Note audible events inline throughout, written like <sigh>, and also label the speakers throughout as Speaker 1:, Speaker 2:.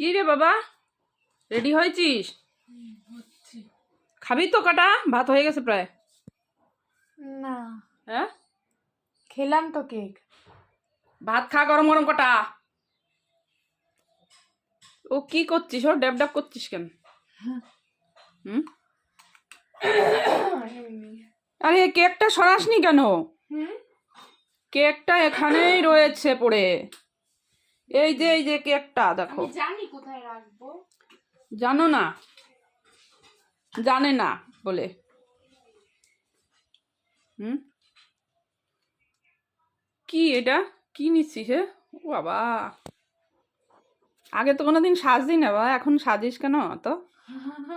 Speaker 1: কি রে বাবা? রেডি হয়েছিস? খাবি তো কাটা? ভাত হয়ে গেছে প্রায়।
Speaker 2: না।
Speaker 1: হ্যাঁ?
Speaker 2: খেলাম তো কেক।
Speaker 1: ভাত খা গরম গরম কটা। ও কি করছিস? ও ড্যাব ড্যাব করছিস কেন? হুম? আরে কেকটা সরাসনি কেন? কেকটা এখানেই রয়েছে পড়ে। এই যে এই যে কেকটা দেখো।
Speaker 2: জানি কোথায় রাখব।
Speaker 1: জানো না? জানে না বলে। হুম? কি এটা? কি নিচ্ছিস হে? ও বাবা। আগে তো কোনোদিন সাজদি না বা এখন সাজিস কেন তো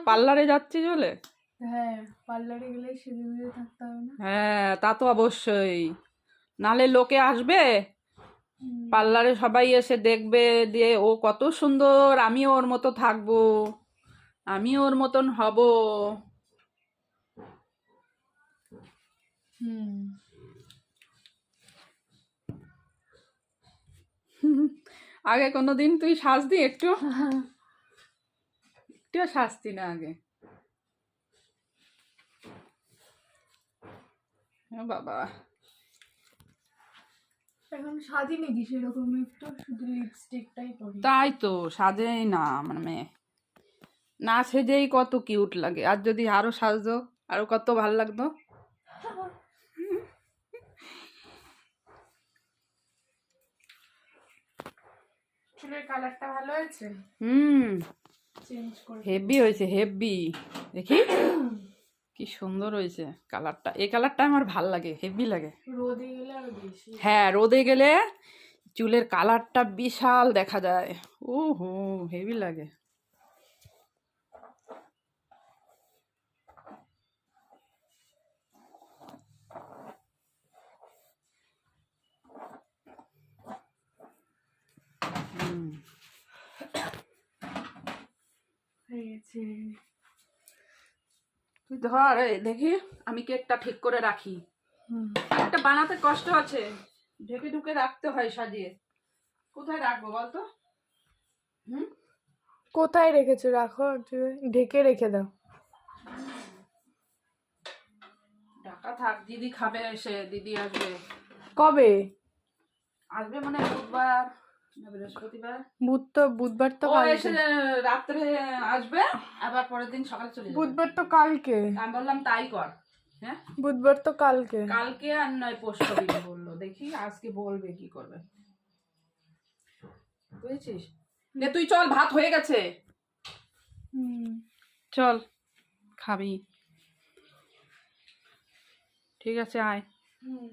Speaker 1: পার্লারে যাচ্ছিস বলে?
Speaker 2: হ্যাঁ পার্লারে গেলে সেজে থাকতে হবে না।
Speaker 1: হ্যাঁ তা তো অবশ্যই। নালে লোকে আসবে। পার্লারে সবাই এসে দেখবে দিয়ে ও কত সুন্দর আমিও ওর মতো থাকব আমিও ওর মতন হব। আগে কোনো দিন তুই সাজদি একটু? <laughs> একটুও সাজতি না আগে। বাবা।
Speaker 2: এখন সেরকম একটু শুধু লিপস্টিকটাই করি
Speaker 1: তাই তো সাজেই না আমার মেয়ে না সেজেই কত কিউট লাগে। আর যদি আরও সাজতো আরও কত ভালো লাগতো।
Speaker 2: চুলের কালারটা ভালো হয়েছে?
Speaker 1: হুম।
Speaker 2: চেঞ্জ করে
Speaker 1: হেভি হয়েছে হেভি দেখি। কি সুন্দর হয়েছে কালারটা। এই কালারটা আমার ভালো লাগে হেভি লাগে।
Speaker 2: রোদে গেলে বেশি।
Speaker 1: হ্যাঁ রোদে গেলে চুলের কালারটা বিশাল দেখা যায়। ও হো হেভি লাগে। হুম
Speaker 2: হয়ে গেছে
Speaker 1: তুই ধর দেখি আমি কেকটা ঠিক করে রাখি। একটা বানাতে কষ্ট আছে। ঢেকে ঢুকে রাখতে হয় সাজিয়ে। কোথায় রাখব বলতো? হুম?
Speaker 2: কোথায় রেখেছো? রাখো ঢেকে রেখে দাও।
Speaker 1: ঢাকা থাক দিদি খাবে এসে দিদি আসবে।
Speaker 2: কবে?
Speaker 1: আসবে মানে বুধবার। বৃহস্পতিবার।
Speaker 2: বুধ তো বুধবার তো
Speaker 1: ও এসে রাত্রে আসবে আবার পরের দিন সকালে চলে যাবে।
Speaker 2: বুধবার তো কালকে।
Speaker 1: আমি বললাম তাই কর। হ্যাঁ?
Speaker 2: বুধবার তো কালকে।
Speaker 1: কালকে আর নয় পোস্ট বলল। দেখি আজকে বলবে কি করবে। বুঝেছিস? নে তুই চল ভাত হয়ে গেছে।
Speaker 2: হুম।
Speaker 1: চল খাবি। ঠিক আছে আয়।
Speaker 2: হুম।